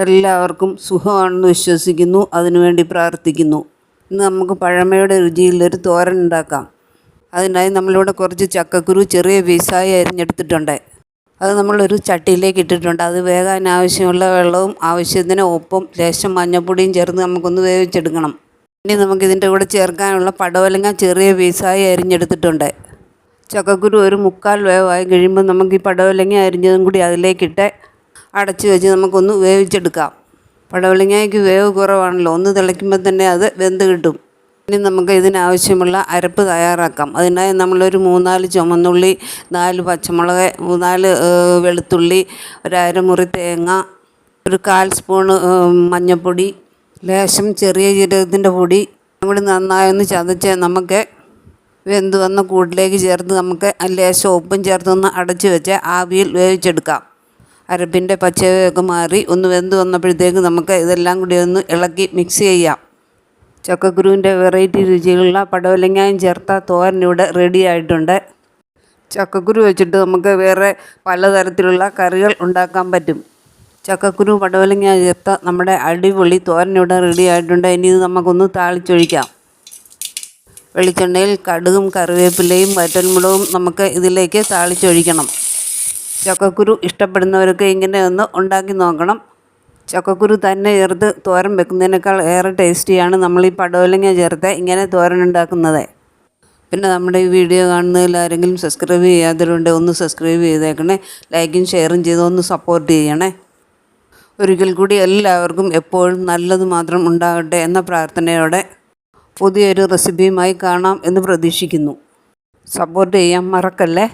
എല്ലാവർക്കും സുഖമാണെന്ന് വിശ്വസിക്കുന്നു അതിനുവേണ്ടി പ്രാർത്ഥിക്കുന്നു. ഇന്ന് നമുക്ക് പഴമയുടെ രുചിയിലൊരു തോരൻ ഉണ്ടാക്കാം. അതിനായി നമ്മളിവിടെ കുറച്ച് ചക്കക്കുരു ചെറിയ പീസായി അരിഞ്ഞെടുത്തിട്ടുണ്ട്. അത് നമ്മളൊരു ചട്ടിയിലേക്ക് ഇട്ടിട്ടുണ്ട്. അത് വേകാൻ ആവശ്യമുള്ള വെള്ളവും ആവശ്യത്തിന് ഉപ്പും ലേശം മഞ്ഞൾപ്പൊടിയും ചേർന്ന് നമുക്കൊന്ന് വേവിച്ചെടുക്കണം. ഇനി നമുക്കിതിന്റെ കൂടെ ചേർക്കാനുള്ള പടവലങ്ങ ചെറിയ പീസായി അരിഞ്ഞെടുത്തിട്ടുണ്ട്. ചക്കക്കുരു ഒരു മുക്കാൽ വേവായി കഴിയുമ്പോൾ നമുക്ക് ഈ പടവലങ്ങ അരിഞ്ഞതും കൂടി അതിലേക്കിട്ട് അടച്ച് വെച്ച് നമുക്കൊന്ന് വേവിച്ചെടുക്കാം. പടവലങ്ങയ്ക്ക് വേവ് കുറവാണല്ലോ. ഒന്ന് തിളയ്ക്കുമ്പോൾ തന്നെ അത് വെന്ത് കിട്ടും. ഇനി നമുക്ക് ഇതിനാവശ്യമുള്ള അരപ്പ് തയ്യാറാക്കാം. അതിനായി നമ്മളൊരു മൂന്നാൽ ചുമന്നുള്ളി നാല് പച്ചമുളക് മൂന്നാൽ വെളുത്തുള്ളി ഒരു അരമുറി തേങ്ങ ഒരു കാൽ സ്പൂണ് മഞ്ഞൾപ്പൊടി ലേശം ചെറിയ ജീരകത്തിന്റെ പൊടി. കൂടി നന്നായൊന്ന് ചതച്ച് നമുക്ക് വെന്ത് വന്ന കൂട്ടിലേക്ക് ചേർത്ത് നമുക്ക് ലേശം ഉപ്പും ചേർത്തൊന്ന് അടച്ച് വെച്ച് ആവിയിൽ വേവിച്ചെടുക്കാം. അരപ്പിന്റെ പച്ചയൊക്കെ മാറി ഒന്ന് വെന്ത് വന്നപ്പോഴത്തേക്ക് നമുക്ക് ഇതെല്ലാം കൂടി ഒന്ന് ഇളക്കി മിക്സ് ചെയ്യാം. ചക്കക്കുരുവിന്റെ വെറൈറ്റി രുചികളുള്ള പടവലങ്ങായും ചേർത്ത തോരൻ ഇവിടെ റെഡി ആയിട്ടുണ്ട്. ചക്കക്കുരു വെച്ചിട്ട് നമുക്ക് വേറെ പലതരത്തിലുള്ള കറികൾ ഉണ്ടാക്കാൻ പറ്റും. ചക്കക്കുരു പടവലങ്ങ ചേർത്ത നമ്മുടെ അടിപൊളി തോരൻ ഇവിടെ റെഡി ആയിട്ടുണ്ട്. ഇനി ഇത് നമുക്കൊന്ന് താളിച്ചൊഴിക്കാം. വെളിച്ചെണ്ണയിൽ കടുകും കറിവേപ്പിലയും വറ്റൻമുളകും നമുക്ക് ഇതിലേക്ക് താളിച്ചൊഴിക്കണം. ചക്കക്കുരു ഇഷ്ടപ്പെടുന്നവർക്ക് ഇങ്ങനെ ഒന്ന് ഉണ്ടാക്കി നോക്കണം. ചക്കക്കുരു തന്നെ ചേർത്ത് തോരൻ വെക്കുന്നതിനേക്കാൾ ഏറെ ടേസ്റ്റിയാണ് നമ്മൾ ഈ പടവലങ്ങ ചേർത്ത് ഇങ്ങനെ തോരൻ ഉണ്ടാക്കുന്നത്. പിന്നെ നമ്മുടെ ഈ വീഡിയോ കാണുന്നതിൽ ആരെങ്കിലും സബ്സ്ക്രൈബ് ചെയ്യാത്തവരുണ്ട് ഒന്ന് സബ്സ്ക്രൈബ് ചെയ്തേക്കണേ. ലൈക്കും ഷെയറും ചെയ്ത് ഒന്ന് സപ്പോർട്ട് ചെയ്യണേ. ഒരിക്കൽ കൂടി എല്ലാവർക്കും എപ്പോഴും നല്ലത് മാത്രം ഉണ്ടാകട്ടെ എന്ന പ്രാർത്ഥനയോടെ പുതിയൊരു റെസിപ്പിയുമായി കാണാം എന്ന് പ്രതീക്ഷിക്കുന്നു. സപ്പോർട്ട് ചെയ്യാൻ മറക്കല്ലേ?